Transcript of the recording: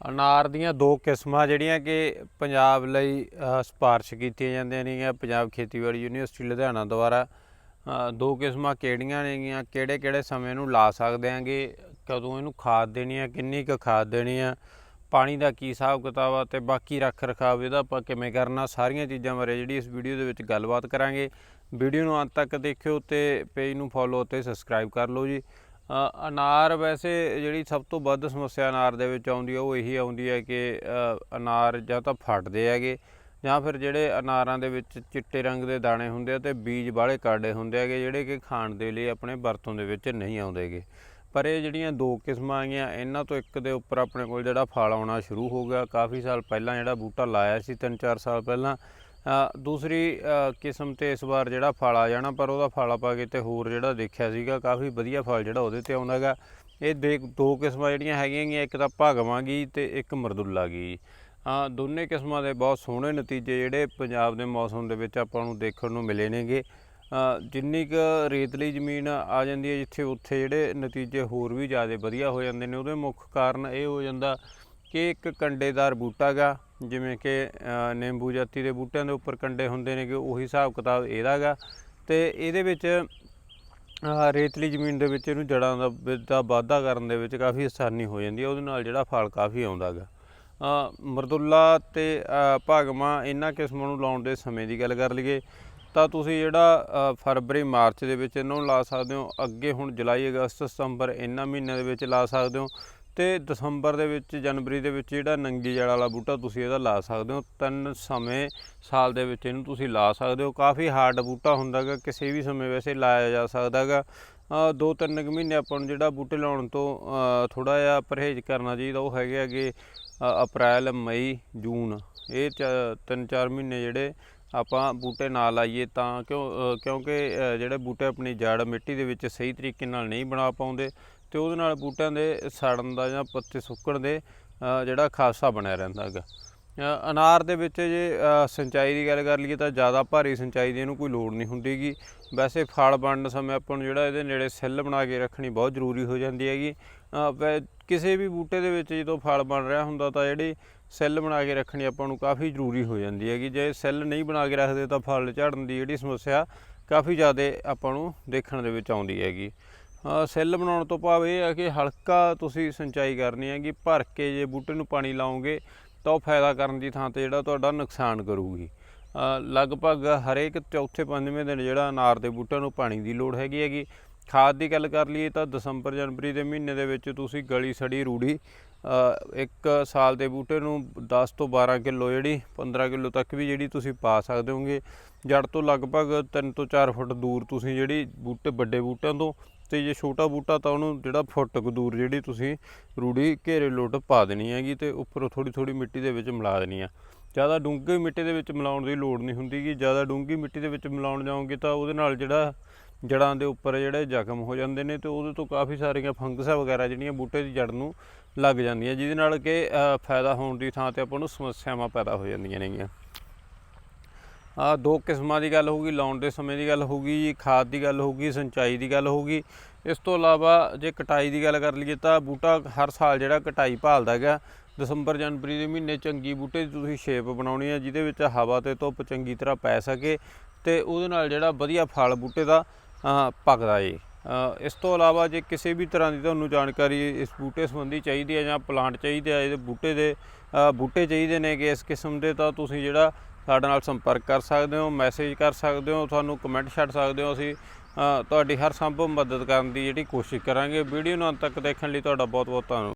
ਅਨਾਰ ਦੀਆਂ ਦੋ ਕਿਸਮਾਂ ਜਿਹੜੀਆਂ ਕਿ ਪੰਜਾਬ ਲਈ ਅ, ਸਿਫਾਰਿਸ਼ ਕੀਤੀਆਂ ਜਾਂਦੀਆਂ ਨੇਗੀਆਂ। ਪੰਜਾਬ ਖੇਤੀਬਾੜੀ ਯੂਨੀਵਰਸਿਟੀ ਲੁਧਿਆਣਾ ਦੁਆਰਾ ਦੋ ਕਿਸਮਾਂ ਕਿਹੜੀਆਂ ਨੇਗੀਆਂ ਕਿਹੜੇ ਕਿਹੜੇ ਸਮੇਂ ਨੂੰ ਲਾ ਸਕਦੇ ਆਂਗੇ ਕਦੋਂ ਇਹਨੂੰ ਖਾਦ ਦੇਣੀ ਆ ਕਿੰਨੀ ਕੁ ਖਾਦ ਦੇਣੀ ਆ ਪਾਣੀ ਦਾ ਕੀ ਹਿਸਾਬ ਕਿਤਾਬ ਆ ਤੇ ਬਾਕੀ ਰੱਖ ਰਖਾਵ ਇਹਦਾ ਆਪਾਂ ਕਿਵੇਂ ਕਰਨਾ ਸਾਰੀਆਂ ਚੀਜ਼ਾਂ ਬਾਰੇ ਜਿਹੜੀ ਇਸ ਵੀਡੀਓ ਦੇ ਵਿੱਚ ਗੱਲਬਾਤ ਕਰਾਂਗੇ। ਵੀਡੀਓ ਨੂੰ ਅੰਤ ਤੱਕ ਦੇਖਿਓ ਤੇ ਪੇਜ ਨੂੰ ਫੋਲੋ ਤੇ ਸਬਸਕ੍ਰਾਈਬ ਕਰ ਲਓ ਜੀ। ਅਨਾਰ ਵੈਸੇ ਜਿਹੜੀ ਸਭ ਤੋਂ ਵੱਧ ਸਮੱਸਿਆ ਅਨਾਰ ਦੇ ਵਿੱਚ ਆਉਂਦੀ ਹੈ ਉਹ ਇਹੀ ਆਉਂਦੀ ਹੈ ਕਿ ਅਨਾਰ ਜਾਂ ਤਾਂ ਫਟਦੇ ਹੈਗੇ, ਜਾਂ ਫਿਰ ਜਿਹੜੇ ਅਨਾਰਾਂ ਦੇ ਵਿੱਚ ਚਿੱਟੇ ਰੰਗ ਦੇ ਦਾਣੇ ਹੁੰਦੇ ਆ ਤੇ ਬੀਜ ਬਾਹਲੇ ਕਾੜੇ ਹੁੰਦੇ ਹੈਗੇ, ਜਿਹੜੇ ਕਿ ਖਾਣ ਦੇ ਲਈ ਆਪਣੇ ਵਰਤੋਂ ਦੇ ਵਿੱਚ ਨਹੀਂ ਆਉਂਦੇਗੇ ਪਰ ਇਹ ਜਿਹੜੀਆਂ ਦੋ ਕਿਸਮਾਂ ਆਈਆਂ, ਇਹਨਾਂ ਤੋਂ ਇੱਕ ਦੇ ਉੱਪਰ ਆਪਣੇ ਕੋਲ ਜਿਹੜਾ ਫਲ ਆਉਣਾ ਸ਼ੁਰੂ ਹੋ ਗਿਆ। ਕਾਫੀ ਸਾਲ ਪਹਿਲਾਂ ਜਿਹੜਾ ਬੂਟਾ ਲਾਇਆ ਸੀ 3-4 ਸਾਲ ਪਹਿਲਾਂ ਦੂਸਰੀ ਕਿਸਮ ਤੇ ਇਸ ਵਾਰ ਜਿਹੜਾ ਫਲ ਆ ਜਾਣਾ ਪਰ ਉਹਦਾ ਫਲ ਆਪਾਂ ਕਿਤੇ ਹੋਰ ਜਿਹੜਾ ਦੇਖਿਆ ਸੀਗਾ ਕਾਫੀ ਵਧੀਆ ਫਲ ਜਿਹੜਾ ਉਹਦੇ ਤੇ ਆਉਂਦਾਗਾ ਇਹ ਦੇ ਦੋ ਕਿਸਮਾਂ ਜਿਹੜੀਆਂ ਹੈਗੀਆਂ ਗੀਆਂ, ਇੱਕ ਤਾਂ ਭਗਵਾਂ ਗੀ ਤੇ ਇੱਕ ਮਰਦੁੱਲਾ ਗੀ ਆ ਦੋਨੇ ਕਿਸਮਾਂ ਦੇ ਬਹੁਤ ਸੋਹਣੇ ਨਤੀਜੇ ਜਿਹੜੇ ਪੰਜਾਬ ਦੇ ਮੌਸਮ ਦੇ ਵਿੱਚ ਆਪਾਂ ਨੂੰ ਦੇਖਣ ਨੂੰ ਮਿਲੇ ਨੇਗੇ। ਜਿੰਨੀ ਕੁ ਰੇਤਲੀ ਜ਼ਮੀਨ ਆ ਜਾਂਦੀ ਹੈ ਜਿੱਥੇ ਉੱਥੇ ਜਿਹੜੇ ਨਤੀਜੇ ਹੋਰ ਵੀ ਜ਼ਿਆਦਾ ਵਧੀਆ ਹੋ ਜਾਂਦੇ ਨੇ ਉਹਦੇ ਮੁੱਖ ਕਾਰਨ ਇਹ ਹੋ ਜਾਂਦਾ ਕਿ ਇੱਕ ਕੰਡੇਦਾਰ ਬੂਟਾ ਗਾ ਜਿਵੇਂ ਕਿ ਨਿੰਬੂ ਜਾਤੀ ਦੇ ਬੂਟਿਆਂ ਦੇ ਉੱਪਰ ਕੰਡੇ ਹੁੰਦੇ ਨੇ ਕਿ ਉਹੀ ਹਿਸਾਬ ਕਿਤਾਬ ਇਹਦਾ ਗਾ। ਤੇ ਇਹਦੇ ਵਿੱਚ ਰੇਤਲੀ ਜ਼ਮੀਨ ਦੇ ਵਿੱਚ ਇਹਨੂੰ ਜੜਾਂ ਦਾ ਦਾ ਵਾਧਾ ਕਰਨ ਦੇ ਵਿੱਚ ਕਾਫੀ ਆਸਾਨੀ ਹੋ ਜਾਂਦੀ ਹੈ ਉਹਦੇ ਨਾਲ ਜਿਹੜਾ ਫਲ ਕਾਫੀ ਆਉਂਦਾ ਗਾ। ਮਰਦੁੱਲਾ ਤੇ ਅ, ਇਹਨਾਂ ਕਿਸਮਾਂ ਨੂੰ ਲਾਉਣ ਦੇ ਸਮੇਂ ਦੀ ਗੱਲ ਕਰ ਲਈਏ ਤਾਂ ਤੁਸੀਂ ਜਿਹੜਾ ਫਰਵਰੀ ਮਾਰਚ ਦੇ ਵਿੱਚ ਇਹਨਾਂ ਨੂੰ ਲਾ ਸਕਦੇ ਹੋ ਅੱਗੇ ਹੁਣ ਜੁਲਾਈ ਅਗਸਤ ਸਤੰਬਰ ਇਹਨਾਂ ਮਹੀਨਿਆਂ ਦੇ ਵਿੱਚ ਲਾ ਸਕਦੇ ਹੋ। ਤੇ ਦਸੰਬਰ ਦੇ ਵਿੱਚ ਜਨਵਰੀ ਦੇ ਵਿੱਚ ਜਿਹੜਾ ਨੰਗੀ ਜੜ ਵਾਲਾ ਬੂਟਾ ਤੁਸੀਂ ਇਹਦਾ ਲਾ ਸਕਦੇ ਹੋ ਤਿੰਨ ਸਮੇਂ ਸਾਲ ਦੇ ਵਿੱਚ ਇਹਨੂੰ ਤੁਸੀਂ ਲਾ ਸਕਦੇ ਹੋ। ਕਾਫੀ ਹਾਰਡ ਬੂਟਾ ਹੁੰਦਾਗਾ ਕਿਸੇ ਵੀ ਸਮੇਂ ਵੈਸੇ ਲਾਇਆ ਜਾ ਸਕਦਾਗਾ ਅ, ਦੋ ਤਿੰਨ ਕੁ ਮਹੀਨੇ ਆਪਾਂ ਨੂੰ ਜਿਹੜਾ ਬੂਟੇ ਲਾਉਣ ਤੋਂ ਥੋੜਾ ਜਿਹਾ ਪਰਹੇਜ਼ ਕਰਨਾ ਚਾਹੀਦਾ ਉਹ ਹੈਗੇ ਅੱਗੇ ਅਪ੍ਰੈਲ ਮਈ ਜੂਨ। ਇਹ ਚ- ਤਿੰਨ ਚਾਰ ਮਹੀਨੇ ਜਿਹੜੇ ਆਪਾਂ ਬੂਟੇ ਨਾ ਲਾਈਏ ਤਾਂ ਕਿਉਂ ਕਿਉਂਕਿ ਜਿਹੜੇ ਬੂਟੇ ਆਪਣੀ ਜੜ ਮਿੱਟੀ ਦੇ ਵਿੱਚ ਸਹੀ ਤਰੀਕੇ ਨਾਲ ਨਹੀਂ ਬਣਾ ਪਾਉਂਦੇ ਤੇ ਉਹਦੇ ਨਾਲ ਬੂਟਿਆਂ ਦੇ ਸੜਨ ਦਾ ਜਾਂ ਪੱਤੇ ਸੁੱਕਣ ਦੇ ਜਿਹੜਾ ਖਾਸਾ ਬਣਿਆ ਰਹਿੰਦਾ ਹੈਗਾ। ਅਨਾਰ ਦੇ ਵਿੱਚ ਜੇ ਸਿੰਚਾਈ ਦੀ ਗੱਲ ਕਰ ਲਈਏ ਤਾਂ ਜ਼ਿਆਦਾ ਭਾਰੀ ਸਿੰਚਾਈ ਦੀ ਇਹਨੂੰ ਕੋਈ ਲੋੜ ਨਹੀਂ ਹੁੰਦੀਗੀ ਵੈਸੇ ਫਲ ਬਣਨ ਸਮੇਂ ਆਪਾਂ ਨੂੰ ਜਿਹੜਾ ਇਹਦੇ ਨੇੜੇ ਸੈੱਲ ਬਣਾ ਕੇ ਰੱਖਣੀ ਬਹੁਤ ਜ਼ਰੂਰੀ ਹੋ ਜਾਂਦੀ ਹੈਗੀ। ਕਿਸੇ ਵੀ ਬੂਟੇ ਦੇ ਵਿੱਚ ਜਦੋਂ ਫਲ ਬਣ ਰਿਹਾ ਹੁੰਦਾ ਤਾਂ ਜਿਹੜੀ ਸੈੱਲ ਬਣਾ ਕੇ ਰੱਖਣੀ ਆਪਾਂ ਨੂੰ ਕਾਫੀ ਜ਼ਰੂਰੀ ਹੋ ਜਾਂਦੀ ਹੈਗੀ। ਜੇ ਸੈੱਲ ਨਹੀਂ ਬਣਾ ਕੇ ਰੱਖਦੇ ਤਾਂ ਫਲ ਝੜਨ ਦੀ ਜਿਹੜੀ ਸਮੱਸਿਆ ਕਾਫੀ ਜ਼ਿਆਦਾ ਆਪਾਂ ਨੂੰ ਦੇਖਣ ਦੇ ਵਿੱਚ ਆਉਂਦੀ ਹੈਗੀ। ਸੈੱਲ ਬਣਾਉਣ ਤੋਂ ਭਾਵ ਇਹ ਹੈ ਕਿ ਹਲਕਾ ਤੁਸੀਂ ਸਿੰਚਾਈ ਕਰਨੀ ਹੈਗੀ, ਭਰ ਕੇ ਜੇ ਬੂਟੇ ਨੂੰ ਪਾਣੀ ਲਾਓਗੇ ਤਾਂ ਉਹ ਫਾਇਦਾ ਕਰਨ ਦੀ ਥਾਂ ਤੇ ਜਿਹੜਾ ਤੁਹਾਡਾ ਨੁਕਸਾਨ ਕਰੂਗੀ। ਲਗਭਗ ਹਰੇਕ ਚੌਥੇ ਪੰਜਵੇਂ ਦਿਨ ਜਿਹੜਾ ਅਨਾਰ ਦੇ ਬੂਟਿਆਂ ਨੂੰ ਪਾਣੀ ਦੀ ਲੋੜ ਹੈਗੀ ਹੈਗੀ। ਖਾਦ ਦੀ ਗੱਲ ਕਰ ਲਈਏ ਤਾਂ ਦਸੰਬਰ, ਜਨਵਰੀ ਦੇ ਮਹੀਨੇ ਦੇ ਵਿੱਚ ਤੁਸੀਂ ਗਲੀ ਸੜੀ ਰੂੜੀ ਇੱਕ ਸਾਲ ਦੇ ਬੂਟੇ ਨੂੰ 10 ਤੋਂ 12 ਕਿਲੋ ਜਿਹੜੀ 15 ਕਿਲੋ ਤੱਕ ਵੀ ਜਿਹੜੀ ਤੁਸੀਂ ਪਾ ਸਕਦੇ ਹੋਗੇ। ਜੜ ਤੋਂ ਲਗਭਗ 3 ਤੋਂ 4 ਫੁੱਟ ਦੂਰ ਤੁਸੀਂ ਜਿਹੜੀ ਬੂਟੇ, ਵੱਡੇ ਬੂਟਿਆਂ ਤੋਂ ਤੇ ਜੇ ਛੋਟਾ ਬੂਟਾ ਤਾਂ ਉਹਨੂੰ ਜਿਹੜਾ ਫੁੱਟ ਕੁ ਦੂਰ ਜਿਹੜੀ ਤੁਸੀਂ ਰੂੜੀ ਘੇਰੇ ਲੋਟ ਪਾ ਦੇਣੀ ਹੈਗੀ ਤੇ ਉੱਪਰੋਂ ਥੋੜੀ ਥੋੜੀ ਮਿੱਟੀ ਦੇ ਵਿੱਚ ਮਿਲਾ ਦੇਣੀ ਆ। ਜ਼ਿਆਦਾ ਡੂੰਘੀ ਮਿੱਟੀ ਦੇ ਵਿੱਚ ਮਿਲਾਉਣ ਦੀ ਲੋੜ ਨਹੀਂ ਹੁੰਦੀ ਕਿ ਜ਼ਿਆਦਾ ਡੂੰਘੀ ਮਿੱਟੀ ਦੇ ਵਿੱਚ ਮਿਲਾਉਣ ਜਾਓਗੇ ਤਾਂ ਉਹਦੇ ਨਾਲ ਜਿਹੜਾ ਜੜਾਂ ਦੇ ਉੱਪਰ ਜਿਹੜੇ ਜ਼ਖਮ ਹੋ ਜਾਂਦੇ ਨੇ ਤੇ ਉਹਦੇ ਤੋਂ ਕਾਫੀ ਸਾਰੀਆਂ ਫੰਗਸਾਂ ਵਗੈਰਾ ਜਿਹੜੀਆਂ ਬੂਟੇ ਦੀ ਜੜ ਨੂੰ ਲੱਗ ਜਾਂਦੀਆਂ, ਜਿਹਦੇ ਨਾਲ ਕਿ ਫਾਇਦਾ ਹੋਣ ਦੀ ਥਾਂ ਤੇ ਆਪਾਂ ਨੂੰ ਸਮੱਸਿਆਵਾਂ ਪੈਦਾ ਹੋ ਜਾਂਦੀਆਂ ਨੇਗੀਆਂ। ਆ ਦੋ ਕਿਸਮਾਂ ਦੀ ਗੱਲ ਹੋਊਗੀ, ਲਾਉਣ ਦੇ ਸਮੇਂ ਦੀ ਗੱਲ ਹੋਊਗੀ ਜੀ ਖਾਦ ਦੀ ਗੱਲ ਹੋਊਗੀ, ਸਿੰਚਾਈ ਦੀ ਗੱਲ ਹੋਊਗੀ। ਇਸ ਤੋਂ ਇਲਾਵਾ ਜੇ ਕਟਾਈ ਦੀ ਗੱਲ ਕਰ ਲਈਏ ਤਾਂ ਬੂਟਾ ਹਰ ਸਾਲ ਜਿਹੜਾ ਕਟਾਈ ਭਾਲਦਾ ਗਿਆ ਦਸੰਬਰ ਜਨਵਰੀ ਦੇ ਮਹੀਨੇ ਚੰਗੀ ਬੂਟੇ ਦੀ ਤੁਸੀਂ ਸ਼ੇਪ ਬਣਾਉਣੀ ਹੈ, ਜਿਹਦੇ ਵਿੱਚ ਹਵਾ ਤੇ ਧੁੱਪ ਚੰਗੀ ਤਰ੍ਹਾਂ ਪੈ ਸਕੇ ਤੇ ਉਹਦੇ ਨਾਲ ਜਿਹੜਾ ਵਧੀਆ ਫਲ ਬੂਟੇ ਦਾ ਪੱਕਦਾ ਏ। ਇਸ ਤੋਂ ਇਲਾਵਾ ਜੇ ਕਿਸੇ ਵੀ ਤਰ੍ਹਾਂ ਦੀ ਤੁਹਾਨੂੰ ਜਾਣਕਾਰੀ ਇਸ ਬੂਟੇ ਸੰਬੰਧੀ ਚਾਹੀਦੀ ਹੈ ਜਾਂ ਪਲਾਂਟ ਚਾਹੀਦੇ ਆ, ਇਹਦੇ ਬੂਟੇ ਦੇ ਬੂਟੇ ਚਾਹੀਦੇ ਨੇ ਕਿ ਇਸ ਕਿਸਮ ਦੇ, ਤਾਂ ਤੁਸੀਂ ਜਿਹੜਾ ਸਾਡੇ ਨਾਲ ਸੰਪਰਕ ਕਰ ਸਕਦੇ ਹੋ ਮੈਸੇਜ ਕਰ ਸਕਦੇ ਹੋ, ਤੁਹਾਨੂੰ ਕਮੈਂਟ ਛੱਡ ਸਕਦੇ ਹੋ ਅਸੀਂ। ਤੁਹਾਡੀ ਹਰ ਸੰਭਵ ਮਦਦ ਕਰਨ ਦੀ ਜਿਹੜੀ ਕੋਸ਼ਿਸ਼ ਕਰਾਂਗੇ। ਵੀਡੀਓ ਨੂੰ ਅੰਤ ਤੱਕ ਦੇਖਣ ਲਈ ਤੁਹਾਡਾ ਬਹੁਤ ਬਹੁਤ ਧੰਨਵਾਦ।